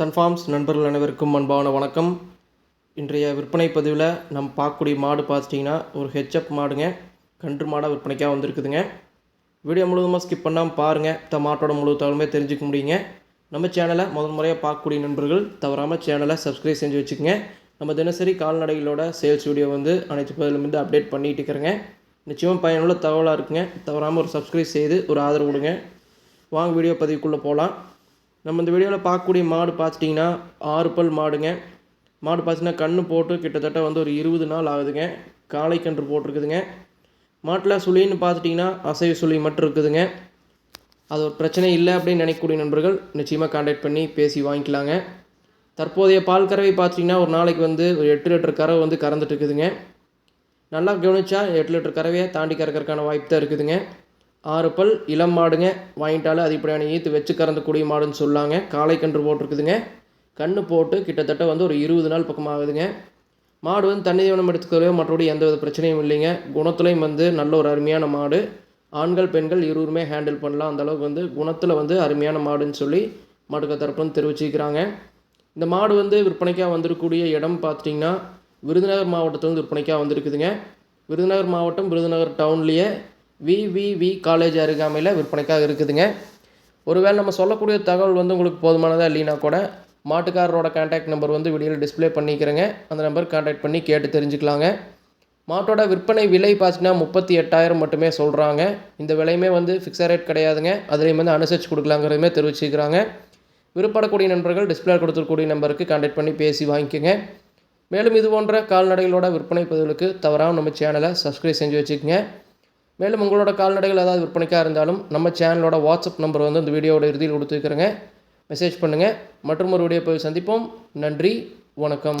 Sun Farms நண்பர்கள் அனைவருக்கும் அன்பான வணக்கம். இன்றைய விற்பனை பதிவில் நம்ம பார்க்கக்கூடிய மாடு பார்த்துட்டிங்கன்னா ஒரு ஹெச்அப் மாடுங்க. கன்று மாடாக விற்பனைக்காக வந்திருக்குதுங்க. வீடியோ முழுவதுமாக ஸ்கிப் பண்ணாமல் பாருங்கள் இந்த மாட்டோட முழு தகவலுமே தெரிஞ்சுக்க முடியுங்க. நம்ம சேனலை முதல் முறையாக பார்க்கக்கூடிய நண்பர்கள் தவறாமல் சேனலை சப்ஸ்கிரைப் செஞ்சு வச்சுக்கோங்க. நம்ம தினசரி கால்நடைகளோட சேல்ஸ் வீடியோ வந்து அனைத்து பதிலிருந்து அப்டேட் பண்ணிகிட்டு இருக்கிறேங்க. நிச்சயமாக பயனுள்ள தகவலாக இருக்குங்க. தவறாமல் ஒரு சப்ஸ்கிரைப் செய்து ஒரு ஆதரவு கொடுங்க. வாங்க வீடியோ பதிவுக்குள்ளே போகலாம் நம்ம இந்த வீடியோவில் பார்க்கக்கூடிய மாடு பார்த்துட்டிங்கன்னா ஆறு பல் மாடுங்க. மாடு பார்த்தீங்கன்னா கன்று போட்டு கிட்டத்தட்ட வந்து ஒரு இருபது நாள் ஆகுதுங்க. காளை கன்று போட்டிருக்குதுங்க. மாட்டில் சுழின்னு பார்த்துட்டிங்கன்னா அசைவ சுழி மட்டும் இருக்குதுங்க. அது ஒரு பிரச்சனை இல்லை அப்படின்னு நினைக்கக்கூடிய நண்பர்கள் நிச்சயமாக காண்டாக்ட் பண்ணி பேசி வாங்கிக்கலாங்க. தற்போதைய பால் கறவை பார்த்தீங்கன்னா ஒரு நாளைக்கு வந்து ஒரு எட்டு லிட்டர் கறவை வந்து கறந்துட்டு இருக்குதுங்க. நல்லா கவனிச்சா எட்டு லிட்டர் கறவையை தாண்டி கறக்கறதுக்கான வாய்ப்பு தான் இருக்குதுங்க. ஆறு பல் இளம் மாடுங்க. வாங்கிட்டாலும் அதிகப்படியான ஈத்து வச்சு கறந்துக்கூடிய மாடுன்னு சொல்லாங்க. காளை கன்று போட்டிருக்குதுங்க. கன்று போட்டு கிட்டத்தட்ட வந்து ஒரு இருபது நாள் பக்கம் ஆகுதுங்க மாடு வந்து தண்ணி தீவனம் எடுத்துக்கிறதோ மற்றபடி எந்த வித பிரச்சனையும் இல்லைங்க. குணத்துலையும் வந்து நல்ல ஒரு அருமையான மாடு. ஆண்கள் பெண்கள் இருவருமே ஹேண்டில் பண்ணலாம். அந்தளவுக்கு வந்து குணத்தில் வந்து அருமையான மாடுன்னு சொல்லி மாட்டுக்க தரப்புன்னு தெரிவிச்சுக்கிறாங்க. இந்த மாடு வந்து விற்பனைக்காக வந்திருக்கக்கூடிய இடம் பார்த்துட்டிங்கன்னா விருதுநகர் மாவட்டத்துலேருந்து விற்பனைக்காக வந்திருக்குதுங்க. விருதுநகர் மாவட்டம் விருதுநகர் டவுன்லேயே விவிவி காலேஜ் அருகாமையில் விற்பனைக்காக இருக்குதுங்க. ஒருவேளை நம்ம சொல்லக்கூடிய தகவல் வந்து உங்களுக்கு போதுமானதாக இல்லைனா கூட மாட்டுக்காரரோட கான்டாக்ட் நம்பர் வந்து வீடியோவில் டிஸ்ப்ளே பண்ணிக்கிறேங்க. அந்த நம்பருக்கு கான்டாக்ட் பண்ணி கேட்டு தெரிஞ்சுக்கலாங்க. மாட்டோட விற்பனை விலை பார்த்தீங்கன்னா முப்பத்தி எட்டாயிரம் மட்டுமே சொல்கிறாங்க இந்த விலையுமே வந்து ஃபிக்ஸட் ரேட் கிடையாதுங்க. அதுலேயும் வந்து அனுசரித்து கொடுக்கலாங்கிறதுமே தெரிவிச்சுக்கிறாங்க விருப்பப்படக்கூடிய நண்பர்கள் டிஸ்பிளே கொடுத்துருக்கூடிய நம்பருக்கு கான்டாக்ட் பண்ணி பேசி வாங்கிக்கோங்க. மேலும் இது போன்ற கால்நடைகளோட விற்பனை பதிவுகளுக்கு தவறாமல் நம்ம சேனலை சப்ஸ்கிரைப் செஞ்சு வச்சுக்கோங்க. மேலும் உங்களோட கால்நடைகள் ஏதாவது விற்பனைக்காக இருந்தாலும் நம்ம சேனலோட வாட்ஸ்அப் நம்பர் வந்து இந்த வீடியோட இறுதியில் கொடுத்துருக்குறேங்க. மெசேஜ் பண்ணுங்கள் மற்றும் ஒரு வீடியோ போய் சந்திப்போம். நன்றி. வணக்கம்.